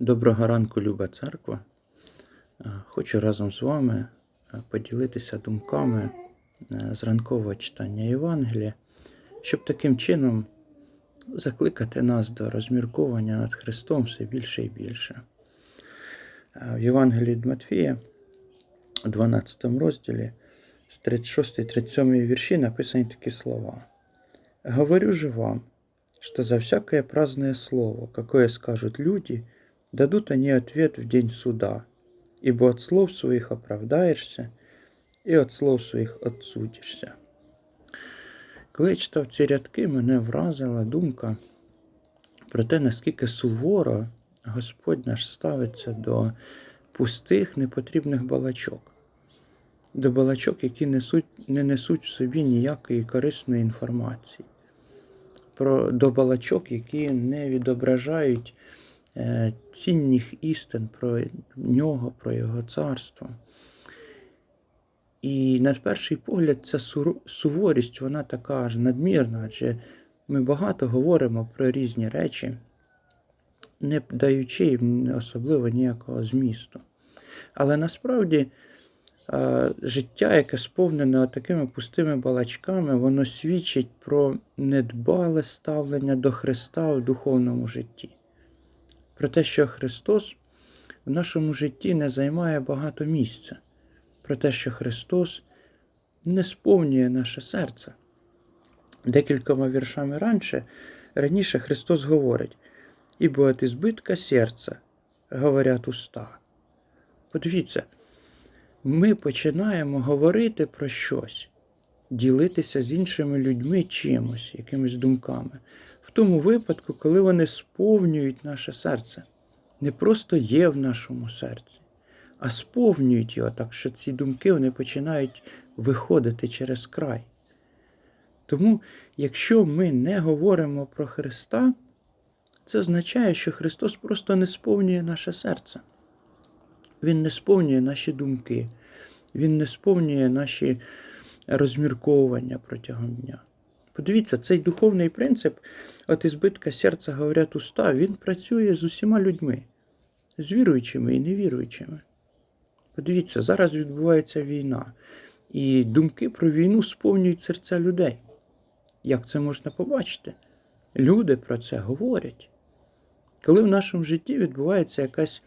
Доброго ранку, люба церква. Хочу разом з вами поділитися думками з ранкового читання Євангелія, щоб таким чином закликати нас до розмірковання над Христом все більше і більше. В Євангелії від Матфія, у 12 розділі, з 36-37 вірші написані такі слова. Говорю же вам, что за всякое праздное слово, какое скажут люди, дадут они ответ в день суда, ибо от слов своих оправдаешься, і от слов своїх отсудишся. Коли читав ці рядки, мене вразила думка про те, наскільки суворо Господь наш ставиться до пустих, непотрібних балачок, до балачок, які несуть, не несуть в собі ніякої корисної інформації, про, до балачок, які не відображають цінних істин про нього, про його царство. І на перший погляд, ця суворість, вона така аж надмірна, адже ми багато говоримо про різні речі, не даючи їм особливо ніякого змісту. Але насправді е, життя, яке сповнене такими пустими балачками, воно свідчить про недбале ставлення до Христа в духовному житті. Про те, що Христос в нашому житті не займає багато місця, про те, що Христос не сповнює наше серце. Декількома віршами раніше, раніше Христос говорить, ібо от избитка серця говорять уста. Подивіться, ми починаємо говорити про щось, ділитися з іншими людьми чимось, якимись думками, в тому випадку, коли вони сповнюють наше серце, не просто є в нашому серці, а сповнюють його так, що ці думки вони починають виходити через край. Тому, якщо ми не говоримо про Христа, це означає, що Христос просто не сповнює наше серце. Він не сповнює наші думки, Він не сповнює наші розмірковування протягом дня. Подивіться, цей духовний принцип, от збитка серця говорять уста, він працює з усіма людьми, з віруючими і невіруючими. Подивіться, зараз відбувається війна, і думки про війну сповнюють серця людей. Як це можна побачити? Люди про це говорять. Коли в нашому житті відбувається якась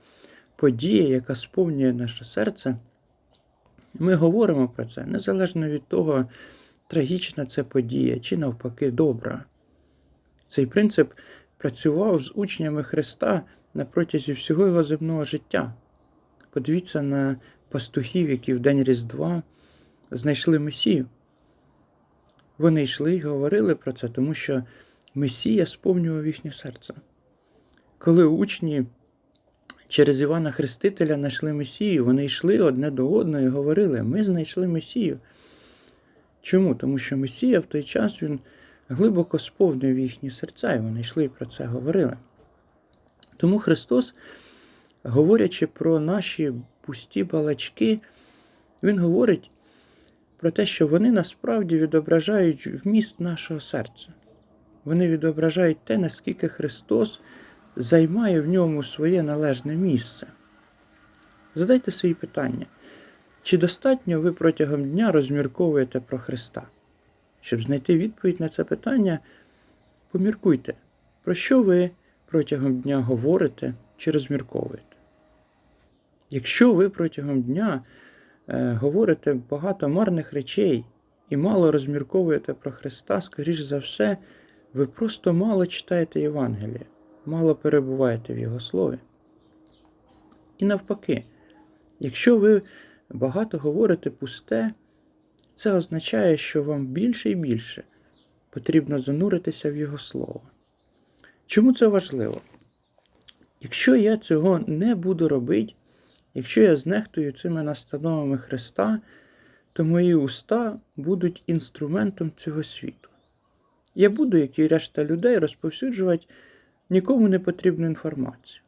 подія, яка сповнює наше серце, ми говоримо про це незалежно від того, трагічна це подія чи навпаки добра. Цей принцип працював з учнями Христа на протязі всього його земного життя. Подивіться на пастухів, які в день Різдва знайшли Месію. Вони йшли і говорили про це, тому що Месія сповнював їхнє серце. Коли учні через Івана Хрестителя знайшли Месію, вони йшли одне до одного і говорили: Ми знайшли Месію. Чому? Тому що Месія в той час він глибоко сповнив їхні серця, і вони йшли і про це говорили. Тому Христос, говорячи про наші пусті балачки, Він говорить про те, що вони насправді відображають вміст нашого серця. Вони відображають те, наскільки Христос займає в ньому своє належне місце. Задайте свої питання. Чи достатньо ви протягом дня розмірковуєте про Христа? Щоб знайти відповідь на це питання, поміркуйте, про що ви протягом дня говорите чи розмірковуєте. Якщо ви протягом дня е, говорите багато марних речей і мало розмірковуєте про Христа, скоріш за все, ви просто мало читаєте Євангеліє, мало перебуваєте в Його слові. І навпаки, якщо ви багато говорите пусте, це означає, що вам більше і більше потрібно зануритися в Його Слово. Чому це важливо? Якщо я цього не буду робити, якщо я знехтую цими настановами Христа, то мої уста будуть інструментом цього світу. Я буду, як і решта людей, розповсюджувати нікому не потрібну інформацію.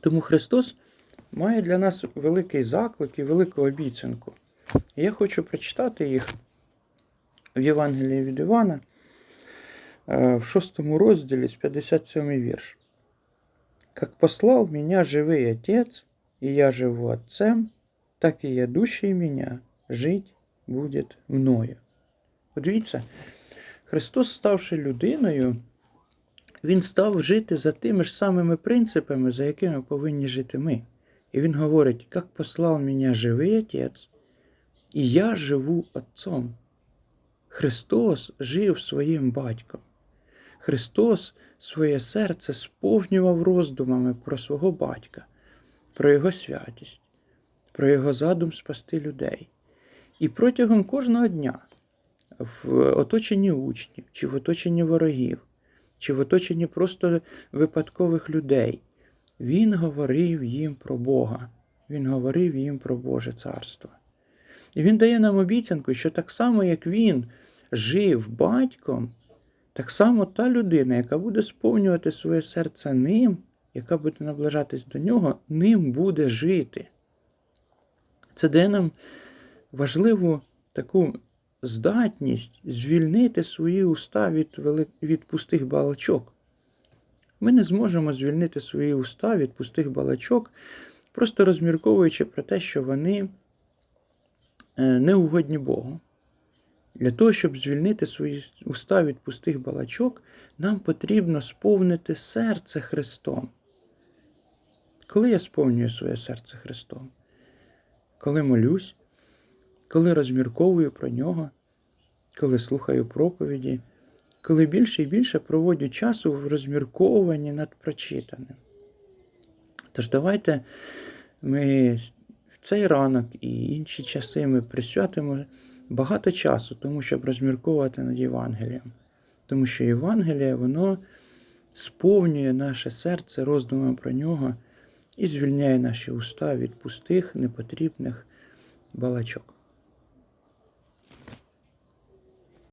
Тому Христос має для нас великий заклик і велику обіцянку. І я хочу прочитати їх в Євангелії від Івана е, в шостому розділі з 57 вірш. Как послал меня живый Отец, и я живу Отцем, так и ядущий меня жить будет мною. Подивіться, Христос, ставши людиною, Він став жити за тими ж самими принципами, за якими повинні жити ми. І Він говорить, як послав мене живий Отець, і я живу Отцом. Христос жив своїм батьком. Христос своє серце сповнював роздумами про свого батька, про його святість, про його задум спасти людей. І протягом кожного дня в оточенні учнів, чи в оточенні ворогів, чи в оточенні просто випадкових людей, він говорив їм про Бога, він говорив їм про Боже царство. І він дає нам обіцянку, що так само, як він жив батьком, так само та людина, яка буде сповнювати своє серце ним, яка буде наближатись до нього, ним буде жити. Це дає нам важливу таку здатність звільнити свої уста від, вели- від пустих балачок. Ми не зможемо звільнити свої уста від пустих балачок, просто розмірковуючи про те, що вони е, не угодні Богу. Для того, щоб звільнити свої уста від пустих балачок, нам потрібно сповнити серце Христом. Коли я сповнюю своє серце Христом? Коли молюсь, коли розмірковую про нього, коли слухаю проповіді, коли більше і більше проводжу часу в розмірковуванні над прочитаним. Тож давайте ми в цей ранок і інші часи ми присвятимо багато часу тому, щоб розмірковувати над Євангелієм. Тому що Євангеліє, воно сповнює наше серце роздумом про нього і звільняє наші уста від пустих, непотрібних балачок.